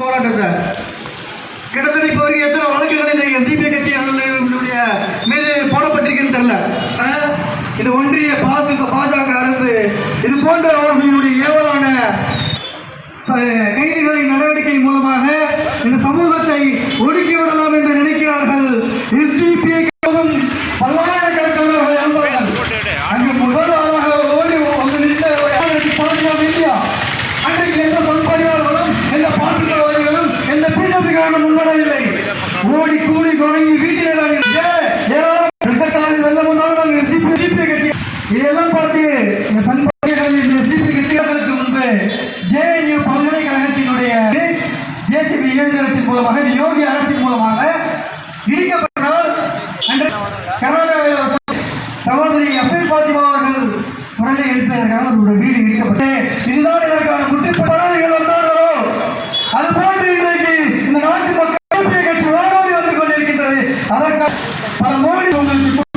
போராட்டத்தை கிட்டத்தட்ட இப்போ வரைக்கும் எத்தனை வழக்குகள் இந்த தீபிய கட்சிகளுடைய மீது போடப்பட்டிருக்குன்னு தெரியல. இது ஒன்றிய பாதிக்க பாஜக அரசு இது போன்ற அவர்களுடைய ஏவலான கைதுகளை நடவடிக்கை மூலமாக இந்த சமூகத்தை ஒடுக்கி பிஜேபிக்காரனும் முன்வரவில்லை. ஓடி கூடி குழங்கி வீட்டிலே தான் சிபி இதெல்லாம் பார்த்து சிபி முன்பு ஜேஎன்யூ பல்கலைக்கழகத்தினுடைய ஜேசிபி இயந்திரத்தின் மூலமாக யோகி அரசின் மூலமாக இடிக்கப்பட்டால் கர்நாடகாவில் சகோதரி அப்துல் பாத்திமா அவர்கள் குரலை எழுப்பதற்காக அவருடைய வீடு இந்த நாட்டு